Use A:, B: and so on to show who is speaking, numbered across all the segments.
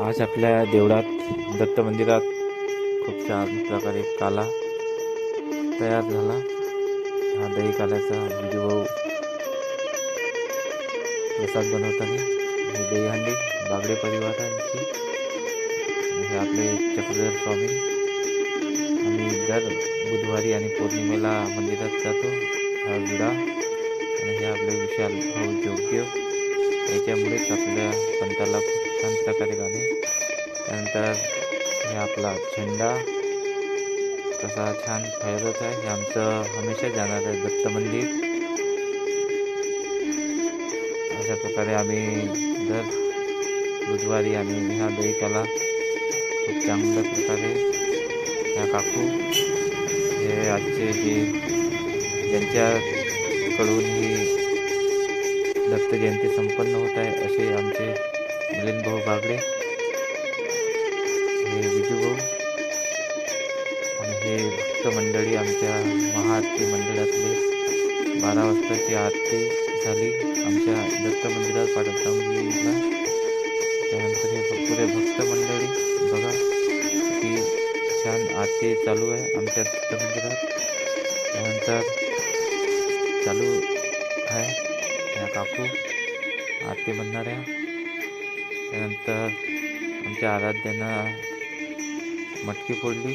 A: आज आपल्या देवळात दत्त मंदिरात खूप छान प्रकारे काला तयार झाला. हा दही काल्याचा विजूभाऊ प्रसाद बनवताना ही दहीहंडी बागडे परिवारांची. हे आपले चक्रधर स्वामी. आम्ही दर बुधवारी आणि पौर्णिमेला मंदिरात जातो. हा विडा आणि हे आपले विशाल भाऊ योग्य याच्यामुळेच आपल्या पंथाला छान प्रकारे गाणे त्यानंतर हे आपला झेंडा कसा छान फैरत आहे. हे आमचं हमेशा जाणार आहे दत्त मंदिर. अशा प्रकारे आम्ही दर बुधवारी आणि ह्या दहिकाला खूप चांगल्या प्रकारे ह्या काकू, हे आजचे जे ज्यांच्याकडून ही दत्त जयंती संपन्न होत आहे, असे मिलिंद भाऊ बागडे हे विजू भाऊ हे भक्त मंडळी आमच्या महाआरती मंडळातले बारा वाजताची आरती झाली आमच्या दत्त मंदिरात पाठवतांगलीला त्यानंतर हे पुरे भक्त मंडळी बघा की छान आरती चालू आहे आमच्या दत्त त्यानंतर चालू आहे ह्या काकू आरती म्हणणाऱ्या त्यानंतर आमच्या आराध्यानं मटकी फोडली.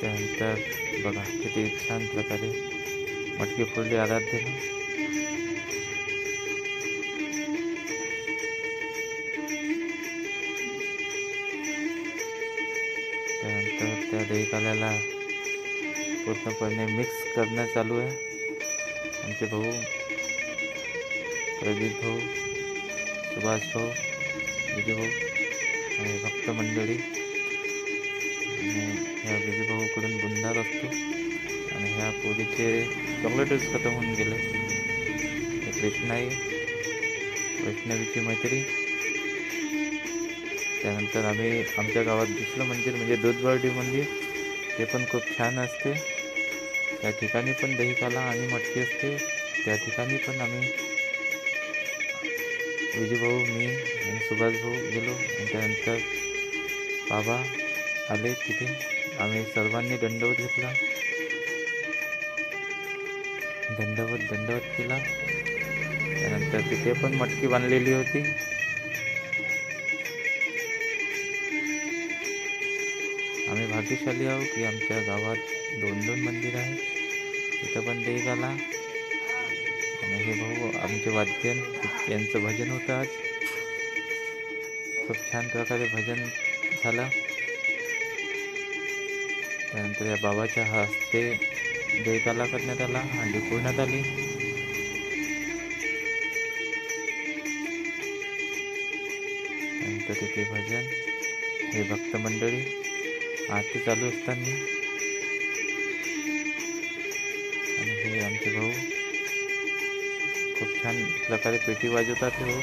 A: त्यानंतर बघा किती छान प्रकारे मटकी फोडली आराध्यानं. त्यानंतर त्या दहीकाल्याला पूर्णपणे मिक्स करणं चालू आहे. आमचे भाऊ प्रदीप भाऊ सुभाष भाऊ विजय भाऊ आणि भक्त मंडळी. आणि ह्या विजय भाऊकडून बुंदार असतो. आणि ह्या पोरीचे चॉकलेटच खतम होऊन गेले. कृष्णाई वैष्णवीची मैत्री. त्यानंतर आम्ही आमच्या गावात दुसरं मंदिर म्हणजे दूधबर्डी मंदिर. ते पण खूप छान असते. त्या ठिकाणी पण दहीकाला आणि मटकी असते. त्या ठिकाणी पण आम्ही विजूभाऊ मी आणि सुभाषभाऊ गेलो. आणि त्यानंतर बाबा आले तिथे. आम्ही सर्वांनी दंडवत घेतला. दंडवत दंडवत केला. त्यानंतर तिथे पण मटकी बांधलेली होती. भाग्यशाली आहो की आमच्या गावात दोन दोन मंदिर आहे तिथं पण देख आला आणि हे भाऊ आमचे वाद्यन यांचं भजन होतं आज. खूप छान प्रकारे भजन झालं. त्यानंतर या बाबाच्या हस्ते देकाला करण्यात आला आणि फोडण्यात आली. नंतर तिथे भजन हे भक्त मंडळी. आरती चालू असताना. आणि हे आमचे भाऊ खूप छान प्रकारे पेटी वाजवतात हे. भाऊ